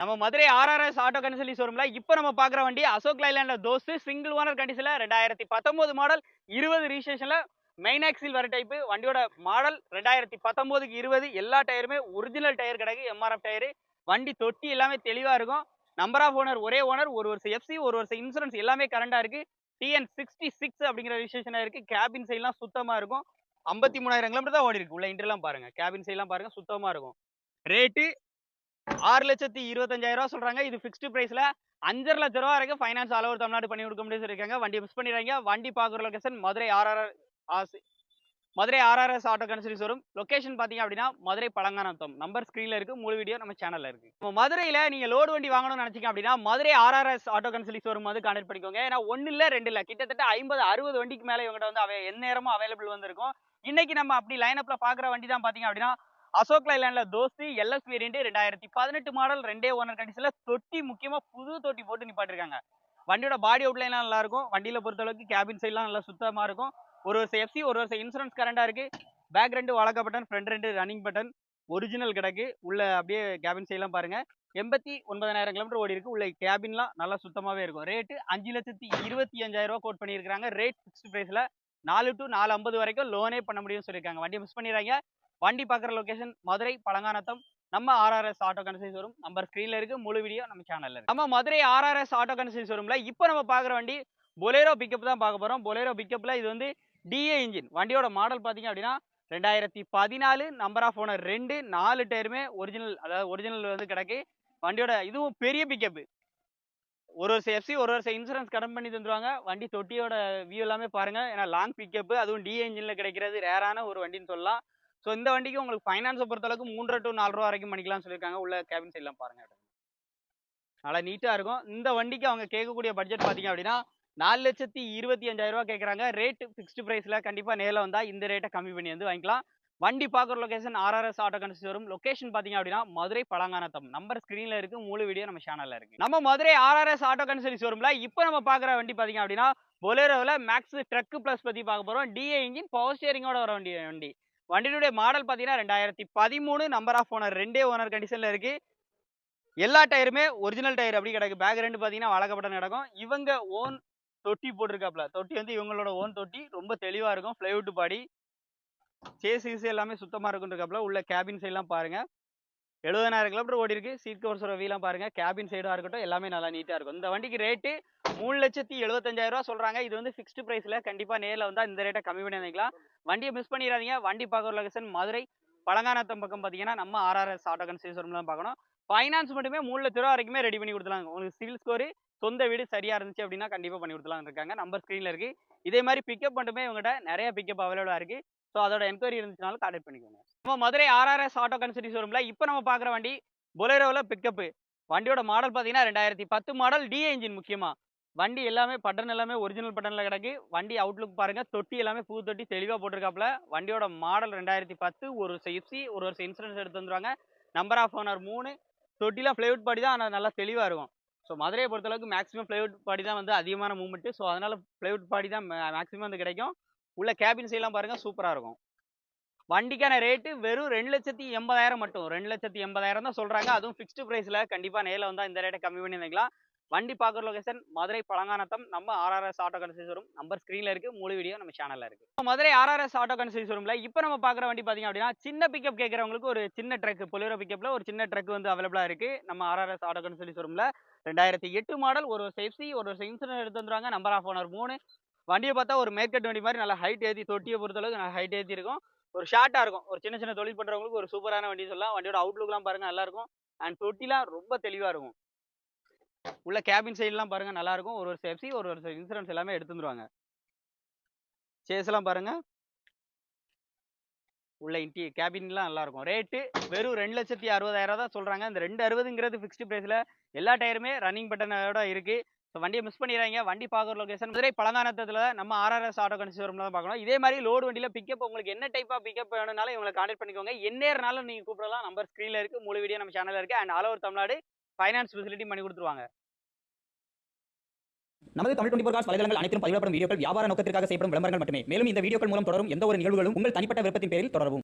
நம்ம Madurai RRS auto consultancy ஷோரூம்ல இப்போ நம்ம பார்க்குற வண்டி Ashok Leyland Dost single owner கண்டிஷன்ல ரெண்டாயிரத்தி பத்தொன்பது மாடல் இருபது ரிஜிஸ்ட்ரேஷன்ல மெயின் ஆக்சில் வர டைப்பு வண்டியோட மாடல் ரெண்டாயிரத்தி பத்தொம்போதுக்கு இருபது எல்லா டயருமே ஒரிஜினல் டயர் கிடக்கு எம்ஆர்எஃப் டயரு வண்டி தொட்டி எல்லாமே தெளிவா இருக்கும். நம்பர் ஆஃப் ஓனர் ஒரே ஓனர் ஒரு வருஷம் எஃப்சி ஒரு வருஷம் இன்சூரன்ஸ் எல்லாமே கரண்டா இருக்கு. டிஎன் சிக்ஸ்டி சிக்ஸ் அப்படிங்கிற ரிஜிஸ்ட்ரேஷனாக இருக்கு. கேபின் சைட்லாம் சுத்தமா இருக்கும். ஐம்பத்தி மூணாயிரம் கிலோமீட்டர் தான் ஓடி இருக்கு உள்ள இன்டர்லாம் பாருங்க. கேபின் சைட்லாம் பாருங்க. சுத்தமா இருக்கும். ரேட்டு ஆறு லட்சத்தி இருபத்தஞ்சாயிரம் ரூபா சொல்றாங்க. இது ஃபிக்ஸ்டு பிரைஸ்ல அஞ்சரை லட்ச ரூபா வரைக்கும் ஃபைனான்ஸ் ஆல் ஓவர் தமிழ்நாடு பண்ணி கொடுக்க முடியும் சொல்லியிருக்காங்க. வண்டி மிஸ் பண்ணிடுறாங்க வண்டி பார்க்குற லொகேஷன் மதுரை ஆர்ஆர் ஆசி Madurai RRS auto consultancy showroom location பார்த்தீங்க அப்படின்னா மதுரை பழங்கானத்தம். நம்பர் ஸ்க்ரீனில் இருக்கு. முழு வீடியோ நம்ம சேனல்ல இருக்கு. இப்போ மதுரையில் நீங்க லோடு வண்டி வாங்கணும்னு நினைச்சீங்க அப்படின்னா Madurai RRS auto consultancy showroom வந்து கான்டெக்ட் பண்ணிக்கோங்க. ஏன்னா ஒன்னு இல்ல ரெண்டு இல்ல. கிட்டத்தட்ட ஐம்பது அறுபது வண்டிக்கு மேலே இவங்ககிட்ட வந்து அவை எந்நேரமும் அவைலபிள் வந்திருக்கும். இன்னைக்கு நம்ம அப்படி லைனப்ல பாக்குற வண்டி தான் பாத்தீங்க அப்படின்னா அசோக் லைலாண்ட்ல தோஸ்தி எல்எஸ் வேரியன்ட் ரெண்டாயிரத்தி பதினெட்டு மாடல் ரெண்டே ஓனர் கண்டிஷன்ல தொட்டி முக்கியமா புது தொட்டி போட்டு நிப்பாட்டிருக்காங்க. வண்டியோட பாடி அவுட்லைன்லாம் நல்லா இருக்கும். வண்டியில பொறுத்த அளவுக்கு கேபின் சைட்லாம் நல்லா சுத்தமா இருக்கும். ஒரு வருஷம் எஃப்சி ஒரு வருஷம் இன்சூரன்ஸ் கரண்டா இருக்கு. பேக் ரெண்டு வழக்க பட்டன் ஃப்ரண்ட் ரெண்டு ரன்னிங் பட்டன் ஒரிஜினல் கிடக்கு. உள்ள அப்படியே கேபின் சைட்லாம் பாருங்க. எண்பத்தி ஒன்பதாயிரம் கிலோமீட்டர் ஓடி இருக்கு. உள்ள கேபின்லாம் நல்லா சுத்தமாவே இருக்கும். ரேட்டு அஞ்சு லட்சத்தி இருபத்தி அஞ்சாயிரம் ரூபா கோட் பண்ணியிருக்காங்க ரேட் ஃபிக்ஸ்ட் ப்ரைஸ்ல நாலு டு நாலு ஐம்பது வரைக்கும் லோனே பண்ண முடியும்னு சொல்லியிருக்காங்க. வண்டியை மிஸ் பண்ணிடுறாங்க வண்டி பார்க்குற லொக்கேஷன் மதுரை பழங்கானத்தம். நம்ம RRS auto consultancy showroom number ஸ்க்ரீனில் இருக்கு முழு வீடியோ நம்ம சேனலில் இருக்கு. நம்ம மதுரை ஆர்ஆர்எஸ் ஆட்டோ கன்சல்டி ஷோரூம்ல இப்போ நம்ம பார்க்குற வண்டி பொலேரோ பிக்கப் தான் பார்க்க போகிறோம் பொலேரோ பிக்கப்பில் இது வந்து டிஏ இன்ஜின் வண்டியோட மாடல் பார்த்தீங்க அப்படின்னா ரெண்டாயிரத்தி பதினாலு நம்பர் ஆஃப் ஓனர் ரெண்டு நாலு டயருமே ஒரிஜினல் அதாவது ஒரிஜினல் வந்து கிடக்கு. வண்டியோட இதுவும் பெரிய பிக்கப் ஒரு வருஷம் எஃப்சி ஒரு வருஷம் இன்சூரன்ஸ் கடன் பண்ணி தந்துருவாங்க. வண்டி தொட்டியோட வியூ எல்லாமே பாருங்க. ஏன்னா லாங் பிக்கப் அதுவும் டிஏ இன்ஜினில் கிடைக்கிறது ரேரான ஒரு வண்டின்னு சொல்லலாம். ஸோ இந்த வண்டிக்கு உங்களுக்கு ஃபைனான்ஸை பொறுத்தளவுக்கு மூன்றரை டு நாலு ரூபா வரைக்கும் பண்ணிக்கலாம்னு சொல்லியிருக்காங்க. உள்ள கேபின் சைட்லாம் பாருங்க. நல்லா நீட்டாக இருக்கும். இந்த வண்டிக்கு அவங்க கேட்கக்கூடிய பட்ஜெட் பார்த்தீங்க அப்படின்னா நாலு லட்சத்தி இருபத்தி அஞ்சாயிரம் ரூபா கேட்குறாங்க. ரேட் ஃபிக்ஸ்டு ப்ரைஸில் கண்டிப்பாக நேரில் வந்தால் இந்த ரேட்டை கம்மி பண்ணி வந்து வாங்கிக்கலாம். வண்டி பார்க்குற லொகேஷன் ஆர்ஆர்எஸ் ஆட்டோ கன்சி வரும். லொக்கேஷன் பார்த்தீங்க அப்படின்னா மதுரை பழங்கானத்தம். நம்பர் ஸ்க்ரீனில் இருக்கு முழு வீடியோ நம்ம சேனலில் இருக்கு. நம்ம மதுரை ஆர்ஆர்எஸ் ஆட்டோ கன்சல்ட் வரும்ல இப்போ நம்ம பார்க்குற வண்டி பார்த்தீங்க அப்படின்னா பொலேரோவில் மேக்ஸ் ட்ரக் ப்ளஸ் பற்றி பார்க்க போகிறோம் டிஏ இன்ஜின் பவர் ஸ்டியரிங்கோட வர வண்டி வண்டி. வண்டியினுடைய மாடல் பார்த்தீங்கன்னா ரெண்டாயிரத்தி பதிமூணு நம்பர் ஆஃப் ஓனர் ரெண்டே ஓனர் கண்டிஷனில் இருக்குது எல்லா டயருமே ஒரிஜினல் டயர் அப்படி கிடக்கு. பேக் ரெண்டு பார்த்தீங்கன்னா வழக்கப்பட்ட நடக்கும். இவங்க ஓன் தொட்டி போட்டிருக்காப்ல. தொட்டி வந்து இவங்களோட ஓன் தொட்டி. ரொம்ப தெளிவாக இருக்கும். ஃப்ளைவுட் பாடி சேஸ் ஈஸ் எல்லாமே சுத்தமாக இருக்குன்றிருக்காப்ல உள்ள கேபின் சைட்லாம் பாருங்கள் எழுபதாயிரம் கிலோமீட்டர் ஓடி இருக்கு சீட் கவர்ஸோட வீலாம் பாருங்க. கேபின் சைடாக இருக்கட்டும் எல்லாமே நல்லா நீட்டாக இருக்கும். இந்த வண்டிக்கு ரேட்டு மூணு லட்சத்தி எழுபத்தஞ்சாயிரம் ரூபா சொல்றாங்க. இது வந்து ஃபிக்ஸ்டு பிரைஸ்ல கண்டிப்பா நேரில் வந்தா இந்த ரேட்டை கம்மி பண்ணி வாங்கிக்கலாம். வண்டியை மிஸ் பண்ணிடாதீங்க. வண்டி பார்க்குற லொகேஷன் மதுரை பழங்கானத்தம் பக்கம் பார்த்தீங்கன்னா நம்ம ஆர்ஆர்எஸ் ஆட்டோ கன்ஸ்ட்ரக்ஷன் தான் பார்க்கணும். ஃபைனான்ஸ் மட்டுமே மூணு லட்ச ரூபா வரைக்குமே ரெடி பண்ணி கொடுத்துலாங்க உங்களுக்கு சிவில் ஸ்கோர் சொந்த வீடு சரியா இருந்துச்சு அப்படின்னா கண்டிப்பாக பண்ணி கொடுத்துலாம் இருக்காங்க. நம்பர் ஸ்க்ரீனில் இருக்கு. இதே மாதிரி பிக்கப் மட்டுமே இவங்ககிட்ட நிறைய பிக்கப் அவைலபிளாக இருக்கு. ஸோ அதோட என்கொயரி இருந்துச்சுனாலும் கான்டாக்ட் பண்ணிக்கோங்க. நம்ம மதுரை ஆர்ஆர்எஸ் ஆட்டோ கன்சல்டி ஷோரூமில் இப்போ நம்ம பார்க்குற வண்டி பொலேரோவில் பிக்கப்பு வண்டியோட மாடல் பார்த்தீங்கன்னா ரெண்டாயிரத்தி பத்து மாடல் டி இன்ஜின் முக்கியமாக வண்டி எல்லாமே பட்டன் எல்லாமே ஒரிஜினல் பட்டனில் கிடக்கு. வண்டி அவுட்லுக் பாருங்கள் தொட்டி எல்லாமே புது தொட்டி தெளிவாக போட்டிருக்காப்புல. வண்டியோட மாடல் ரெண்டாயிரத்தி பத்து ஒரு வருஷம் எஃப்சி ஒரு வருஷம் இன்சூரன்ஸ் எடுத்து வந்துருவாங்க. நம்பர் ஆஃப் ஓனர் மூணு. தொட்டிலாம் ஃப்ளைவுட் பாடி தான் ஆனால் நல்லா தெளிவாக இருக்கும். ஸோ மதுரையை பொறுத்தளவுக்கு மேக்ஸிமம் ஃப்ளைவுட் பாடி தான் வந்து அதிகமான மூமெண்ட்டு ஸோ அதனால் ஃப்ளைவுட் பாடி தான் மேக்ஸிமம் வந்து கிடைக்கும். உள்ள கேபின் சைட்லாம் பாருங்க சூப்பராக இருக்கும். வண்டிக்கான ரேட்டு வெறும் ரெண்டு லட்சத்தி எண்பதாயிரம் மட்டும். ரெண்டு லட்சத்தி எண்பதாயிரம் தான் சொல்றாங்க. அதுவும் ஃபிக்ஸ்டு பிரைஸ்ல கண்டிப்பா நேரில் வந்தா இந்த ரேட்டை கம்மி பண்ணி வைக்கலாம் வண்டி பார்க்குற லொகேஷன் மதுரை பழங்கானத்தம். நம்ம RRS auto consult showroom number ஸ்க்ரீன்ல இருக்கு. முழு வீடியோ நம்ம சேனல்ல இருக்கு. மதுரை ஆர்ஆர்எஸ் ஆட்டோ கன்சல்ட் ஷோரூம்ல இப்போ நம்ம பார்க்குற வண்டி பாத்தீங்க அப்படின்னா சின்ன பிக்கப் கேட்கறவங்களுக்கு ஒரு சின்ன ட்ரக் பொலிரோ பிக்கப்ல ஒரு சின்ன ட்ரக் வந்து அவைலபிளா இருக்கு. நம்ம ஆர்ஆர்எஸ் ஆட்டோ கன்சல்ட் ஷோரூம்ல ரெண்டாயிரத்தி எட்டு மாடல் ஒரு சேஃப்டி ஒரு இன்சூரன்ஸ் எடுத்து வந்துருவாங்க நம்பர் ஆஃப் ஓனர் மூணு. வண்டியை பார்த்தா ஒரு மேற்கட் வண்டி மாதிரி நல்லா ஹைட் ஏற்றி தொட்டியை பொறுத்தளவுக்கு நல்லா ஹைட் ஏற்றி இருக்கும் ஒரு ஷார்ட்டாக இருக்கும். ஒரு சின்ன சின்ன தொழில் பண்ணுறவங்களுக்கு ஒரு சூப்பரான வண்டி சொல்லலாம். வண்டியோட அவுட்லுக்லாம் பாருங்கள் நல்லாயிருக்கும் அண்ட் தொட்டிலாம் ரொம்ப தெளிவாக இருக்கும். உள்ள கேபின் சைட்லாம் பாருங்கள் நல்லாயிருக்கும் ஒரு ஒரு சேஃப்டி ஒரு ஒரு இன்சூரன்ஸ் எல்லாமே எடுத்துருவாங்க சேஸ்லாம் பாருங்க. உள்ள இன்டி கேபின்லாம் நல்லாயிருக்கும் ரேட்டு வெறும் ரெண்டு லட்சத்தி அறுபதாயிரம் தான் சொல்கிறாங்க இந்த ரெண்டு அறுபதுங்கிறது ஃபிக்ஸ்டு ப்ரைஸில் எல்லா டயருமே ரன்னிங் பட்டனோட இருக்குது ஸோ வண்டியை மிஸ் பண்ணிடுறாங்க வண்டி பார்க்குற லொகேஷன் மதுரை பழங்கானத்தில் நம்ம ஆர்ஆர்எஸ் ஆட்டோ கன்சியூரம் தான் பார்க்கணும். இதே மாதிரி லோடு வண்டியில் பிக்கப் உங்களுக்கு என்ன டைப் பிக்கப் வேணும்னாலும் இவங்களை கான்டாக்ட் பண்ணிக்கோங்க. எந்நேரனாலும் நீங்கள் கூப்பிடலாம். நம்பர் ஸ்க்ரீனில் இருக்குது முழு வீடியோ நம்ம சேனலில் இருக்குது and all over Tamil Nadu finance facility பண்ணி கொடுத்துருவாங்க. நமது தமிழ் டுவெண்டி காஸ் வலைதளங்கள் அனைத்தும் பதிவிடப்படும் வீடியோக்கள் வியாபார நோக்கத்திற்காக செய்யப்படும் விளம்பரங்கள் மட்டுமே. மேலும் இந்த வீடியோக்கள் மூலம் தொடரும் எந்த ஒரு நிகழ்வுகளும் உங்கள் தனிப்பட்ட விருப்பத்தின் பேரில் தொடரவும்.